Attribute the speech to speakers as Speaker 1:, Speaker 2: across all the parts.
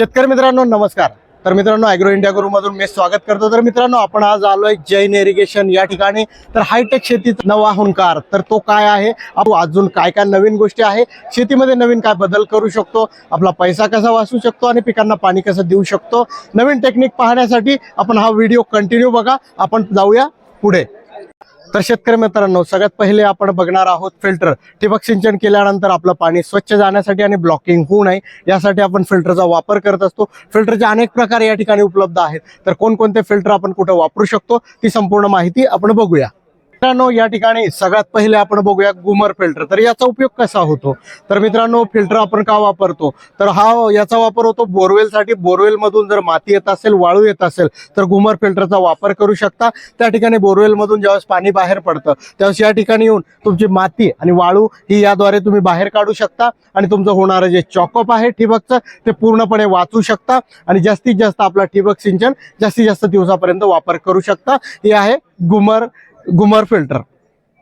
Speaker 1: शेतकरी मित्रांनो नमस्कार. तर मित्रांनो अॅग्रो इंडिया गुरुमधून मी स्वागत करतो. तर मित्रांनो आपण आज आलोय जैन इरिगेशन या ठिकाणी. तर हायटेक शेतीचा नवा हुंकार. तर तो काय आहे? अजून काय काय नवीन गोष्टी आहे? शेतीमध्ये नवीन काय बदल करू शकतो? आपला पैसा कसा वाचू शकतो? आणि पिकांना पाणी कसं देऊ शकतो? नवीन टेक्निक पाहण्यासाठी आपण हा व्हिडिओ कंटिन्यू बघा. आपण जाऊया पुढे. तर शेतकरी मित्रांनो सगळ्यात पहिले आपण बघणार आहोत फिल्टर ठिबक सिंचन केल्यानंतर आपलं पाणी स्वच्छ जाण्यासाठी आणि ब्लॉकिंग होऊ नये यासाठी आपण फिल्टरचा वापर करत असतो. फिल्टरचे अनेक प्रकार या ठिकाणी उपलब्ध आहेत. तर कोणकोणते फिल्टर आपण कुठं वापरू शकतो ती संपूर्ण माहिती आपण बघूया. मित्रांनो या ठिकाणी सगळ्यात पहिले आपण बघूया गुमर फिल्टर. तर याचा उपयोग कसा होतो? तर मित्रांनो फिल्टर आपण का वापरतो? तर हा याचा वापर होतो बोरवेलसाठी. बोरवेल मधून जर माती येत असेल वाळू येत असेल तर गुमर फिल्टरचा वापर करू शकता. त्या ठिकाणी बोरवेल मधून ज्यावेळेस पाणी बाहेर पडतं त्यावेळेस या ठिकाणी येऊन तुमची माती आणि वाळू ही याद्वारे तुम्ही बाहेर काढू शकता. आणि तुमचं होणारं जे चॉकअप आहे ठिबकचं ते पूर्णपणे वाचू शकता. आणि जास्तीत जास्त आपला ठिबक सिंचन जास्तीत जास्त दिवसापर्यंत वापर करू शकता. हे आहे गुमर गुमर फिल्टर.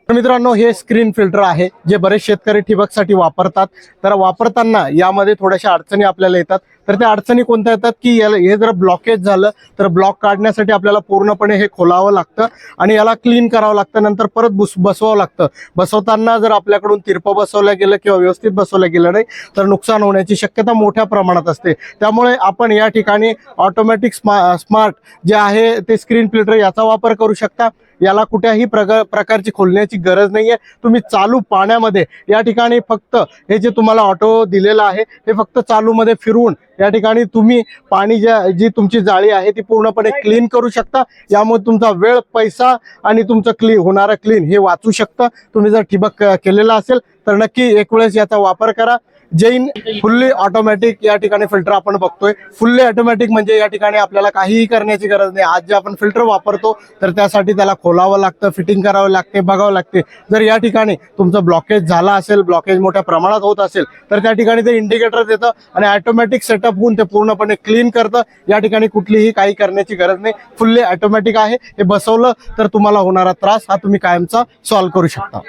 Speaker 1: तर मित्रांनो हे स्क्रीन फिल्टर आहे जे बरेच शेतकरी ठिबकसाठी वापरतात. तर वापरताना यामध्ये थोड्याशा अडचणी आपल्याला येतात. तर त्या अडचणी कोणत्या येतात? की याला हे जर ब्लॉकेज झालं तर ब्लॉक काढण्यासाठी आपल्याला पूर्णपणे हे खोलावं लागतं आणि याला क्लीन करावं लागतं. नंतर परत बुस बसवावं लागतं. बसवताना जर आपल्याकडून तिरपं बसवलं गेलं किंवा व्यवस्थित बसवलं गेलं नाही तर नुकसान होण्याची शक्यता मोठ्या प्रमाणात असते. त्यामुळे आपण या ठिकाणी ऑटोमॅटिक स्मा स्मार्ट जे आहे ते स्क्रीन फिल्टर याचा वापर करू शकता. याला कुठल्याही प्रकार प्रकारची खोलण्याची गरज नाहीये. तुम्ही चालू पाण्यामध्ये या ठिकाणी फक्त हे जे तुम्हाला ऑटो दिलेलं आहे हे फक्त चालूमध्ये फिरवून या ठिकाणी तुम्ही पाणी ज्या जी तुमची जाळी आहे ती पूर्णपणे क्लीन करू शकता. यामुळे तुमचा वेळ पैसा आणि तुमचं क्लीन होणारं क्लीन हे वाचू शकतं. तुम्ही जर ठिबक केलेलं असेल तर नक्की एक वेळेस याचा वापर करा. जैन फुल्ली ऑटोमॅटिक या ठिकाणी फिल्टर आपण बघतोय. फुल्ली ऑटोमॅटिक म्हणजे या ठिकाणी आपल्याला काहीही करण्याची गरज नाही. आज जे आपण फिल्टर वापरतो तर त्यासाठी त्याला खोलावं लागतं फिटिंग करावं लागते बघावं लागते. जर या ठिकाणी तुमचं ब्लॉकेज झाला असेल ब्लॉकेज मोठ्या प्रमाणात होत असेल तर त्या ठिकाणी ते इंडिकेटर देतं आणि ऑटोमॅटिक सेटअप होऊन ते पूर्णपणे क्लीन करतं. या ठिकाणी कुठलीही काही करण्याची गरज नाही. फुल्ली ऑटोमॅटिक आहे. हे बसवलं तर तुम्हाला होणारा त्रास हा तुम्ही कायमचा सॉल्व्ह करू शकता.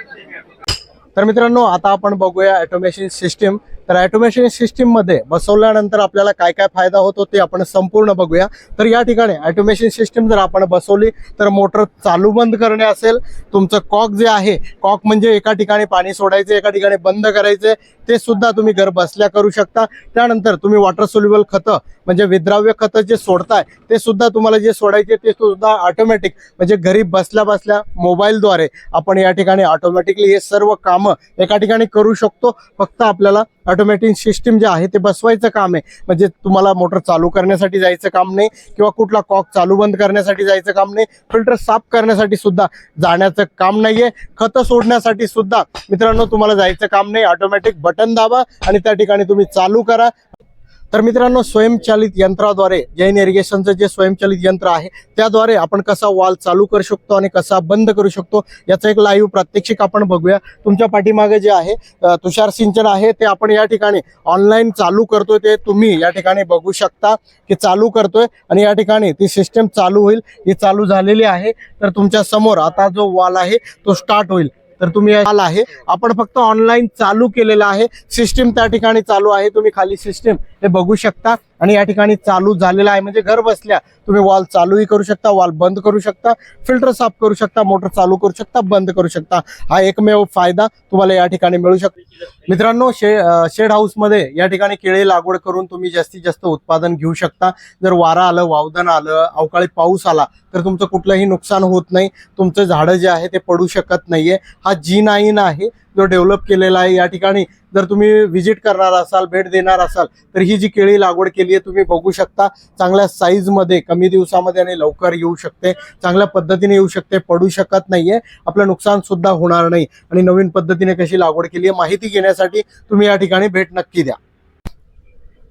Speaker 1: तर मित्रांनो आता आपण बघूया ऑटोमेशन सिस्टीम तर ऑटोमेशन सिस्टीममध्ये बसवल्यानंतर आपल्याला काय काय फायदा होतो ते आपण संपूर्ण बघूया. तर या ठिकाणी ॲटोमेशन सिस्टीम जर आपण बसवली तर मोटर चालू बंद करणे असेल. तुमचं कॉक जे आहे कॉक म्हणजे एका ठिकाणी पाणी सोडायचे एका ठिकाणी बंद करायचे ते सुद्धा तुम्ही घर बसल्या करू शकता. त्यानंतर तुम्ही वॉटर सोल्युबल खतं म्हणजे विद्राव्य खतं जे सोडताय ते सुद्धा तुम्हाला जे सोडायचे ते सुद्धा ऑटोमॅटिक म्हणजे घरी बसल्या बसल्या मोबाईलद्वारे आपण या ठिकाणी ऑटोमॅटिकली हे सर्व कामं एका ठिकाणी करू शकतो. फक्त आपल्याला ऑटोमॅटिक सिस्टीम जे आहे ते बसवायचं काम आहे. म्हणजे तुम्हाला मोटर चालू करण्यासाठी जायचं काम नाही किंवा कुठला कॉक चालू बंद करण्यासाठी जायचं काम नाही. फिल्टर साफ करण्यासाठी सुद्धा जाण्याचं काम नाहीये. खतं सोडण्यासाठी सुद्धा मित्रांनो तुम्हाला जायचं काम नाही. ऑटोमॅटिक बटन दाबा आणि त्या ठिकाणी तुम्ही चालू करा. तर मित्रांनो स्वयंचलित यंत्राद्वारे जैन इरिगेशनचं जे स्वयंचलित यंत्र आहे त्याद्वारे आपण कसा वाल चालू करू शकतो आणि कसा बंद करू शकतो याचं एक लाईव्ह प्रात्यक्षिक आपण बघूया. तुमच्या पाठीमागे जे आहे तुषार सिंचन आहे ते आपण या ठिकाणी ऑनलाईन चालू करतोय ते तुम्ही या ठिकाणी बघू शकता की चालू करतोय आणि या ठिकाणी ती सिस्टम चालू होईल ही चालू झालेली आहे. तर तुमच्यासमोर आता जो वाल आहे तो स्टार्ट होईल. तर तुम्ही आला आहे. आपण फक्त ऑनलाईन चालू केलेलं आहे. सिस्टीम त्या ठिकाणी चालू आहे. तुम्ही खाली सिस्टीम हे बघू शकता. आणि या ठिकाणी चालू झालेलं आहे. म्हणजे घर बसल्या तुम्ही वॉल चालूही करू शकता वॉल बंद करू शकता फिल्टर साफ करू शकता मोटर चालू करू शकता बंद करू शकता. हा एकमेव फायदा तुम्हाला या ठिकाणी मिळू शकतो मित्रांनो शे शेड हाऊसमध्ये या ठिकाणी केळी लागवड करून तुम्ही जास्तीत जास्त उत्पादन घेऊ शकता. जर वारा आलं वावधन आलं अवकाळी पाऊस आला तर तुमचं कुठलंही नुकसान होत नाही. तुमचं झाडं जे आहे ते पडू शकत नाहीये. हा जी नाईन आहे. जो डेव्हलप केलेला आहे या ठिकाणी जर तुम्ही व्हिजिट करणार असाल भेट देणार असाल तर ही जी केळी लागवड केली आहे तुम्ही बघू शकता. चांगल्या साईजमध्ये कमी दिवसामध्ये आणि लवकर येऊ शकते. चांगल्या पद्धतीने येऊ शकते पडू शकत नाहीये. आपलं नुकसान सुद्धा होणार नाही. आणि नवीन पद्धतीने कशी लागवड केली आहे माहिती घेण्यासाठी तुम्ही या ठिकाणी भेट नक्की द्या.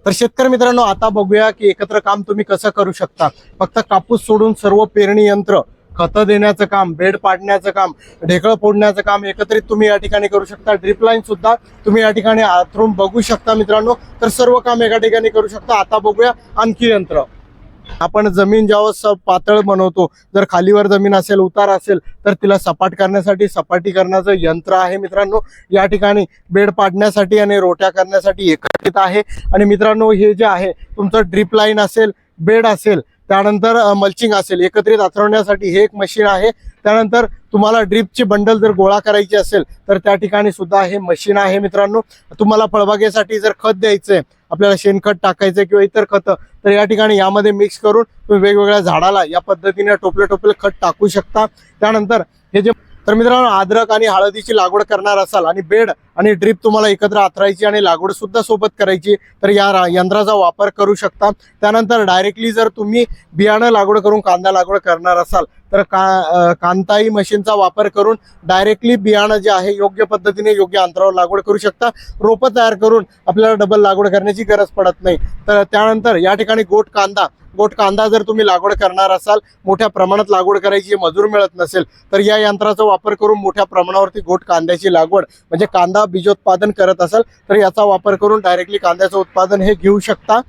Speaker 1: तर शेतकरी मित्रांनो आता बघूया की एकत्र काम तुम्ही कसं करू शकता. फक्त कापूस सोडून सर्व पेरणी यंत्र खतं देण्याचं काम बेड पाडण्याचं काम ढेकळं फोडण्याचं काम एकत्रित तुम्ही या ठिकाणी करू शकता. ड्रिप लाईन सुद्धा तुम्ही या ठिकाणी आथरून बघू शकता मित्रांनो. तर सर्व काम एका ठिकाणी करू शकता. आता बघूया आणखी यंत्र. आपण जमीन जेव्हा पातळ बनवतो जर खालीवर जमीन असेल उतार असेल तर तिला सपाट करण्यासाठी सपाटी करण्याचं यंत्र आहे मित्रांनो. या ठिकाणी बेड पाडण्यासाठी आणि रोट्या करण्यासाठी एकत्रित आहे. आणि मित्रांनो हे जे आहे तुमचं ड्रीप लाईन असेल बेड असेल त्यानंतर मल्चिंग असेल एकत्रित आथरवण्यासाठी हे एक मशीन आहे. त्यानंतर तुम्हाला ड्रीपची बंडल जर गोळा करायची असेल तर त्या ठिकाणी सुद्धा हे मशीन आहे मित्रांनो. तुम्हाला फळबागेसाठी जर खत द्यायचंय आपल्याला शेणखत टाकायचं किंवा इतर खतं तर या ठिकाणी यामध्ये मिक्स करून तुम्ही वेगवेगळ्या झाडाला या पद्धतीने टोपले टोपले खत टाकू शकता. त्यानंतर हे जे तर मित्रांनो अद्रक आणि हळदीची लागवड करणार असाल आणि बेड आणि ड्रीप तुम्हाला एकत्र आथरायची आणि लागवड सुद्धा सोबत करायची तर या यंत्राचा वापर करू शकता. त्यानंतर डायरेक्टली जर तुम्ही बियाणं लागवड करून कांदा लागवड करणार असाल तर का कांताई मशीनचा वापर करून डायरेक्टली बियाणं जे आहे योग्य पद्धतीने योग्य अंतरावर लागवड करू शकता. रोपं तयार करून आपल्याला डबल लागवड करण्याची गरज पडत नाही. तर त्यानंतर या ठिकाणी गोट कांदा गोट कांदा जर तुम्ही लागवड करणार असाल मोठ्या प्रमाणात लागवड करायची मजूर मिळत नसेल तर या यंत्राचा वापर करून मोठ्या प्रमाणावरती गोट कांद्याची लागवड म्हणजे कांदा बीजोत्पादन करत असाल तर याचा वापर करून डायरेक्टली कांद्याचं उत्पादन हे घेऊ शकता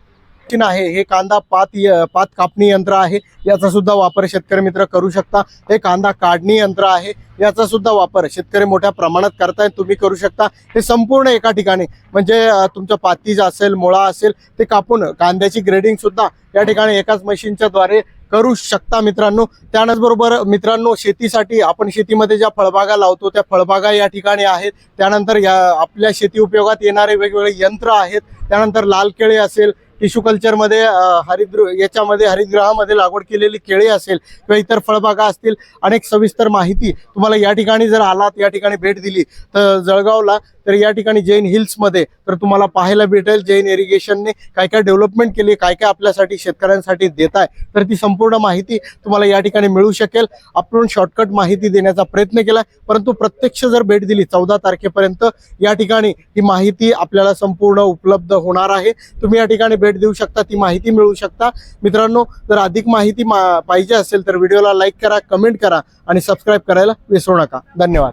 Speaker 1: मशीन आहे हे कांदा पात य- पात कापणी यंत्र आहे याचा सुद्धा वापर शेतकरी मित्र करू शकता. हे कांदा काढणी यंत्र आहे याचा सुद्धा वापर शेतकरी मोठ्या प्रमाणात करताय तुम्ही करू शकता. हे संपूर्ण एका ठिकाणी म्हणजे तुमचं पातीज असेल मुळा असेल ते कापून कांद्याची ग्रेडिंग सुद्धा या ठिकाणी एकाच मशीनच्या द्वारे करू शकता मित्रांनो. त्याचबरोबर मित्रांनो शेतीसाठी आपण शेतीमध्ये ज्या फळबागा लावतो त्या फळबागा या ठिकाणी आहेत. त्यानंतर या आपल्या शेती उपयोगात येणारे वेगवेगळे यंत्र आहेत. त्यानंतर लाल केळे असेल टिश्यू कल्चरमध्ये हरिद्र याच्यामध्ये हरितगृहामध्ये लागवड केलेली केळी असेल किंवा इतर फळबागा असतील अनेक सविस्तर माहिती तुम्हाला या ठिकाणी जर आलात या ठिकाणी भेट दिली तर जळगावला तर या ठिकाणी जैन हिल्समध्ये तर तुम्हाला पाहायला भेटेल जैन इरिगेशनने काय काय डेव्हलपमेंट केली काय काय आपल्यासाठी शेतकऱ्यांसाठी देत आहे. तर ती संपूर्ण माहिती तुम्हाला या ठिकाणी मिळू शकेल. आपण शॉर्टकट माहिती देण्याचा प्रयत्न केला परंतु प्रत्यक्ष जर भेट दिली चौदा तारखेपर्यंत या ठिकाणी ही माहिती आपल्याला संपूर्ण उपलब्ध होणार आहे. तुम्ही या ठिकाणी भेट देऊ शकता ती माहिती मिळू शकता. मित्रांनो जर अधिक माहिती मा- पाहिजे असेल तर व्हिडिओला लाईक करा कमेंट करा आणि सबस्क्राईब करायला विसरू नका. धन्यवाद.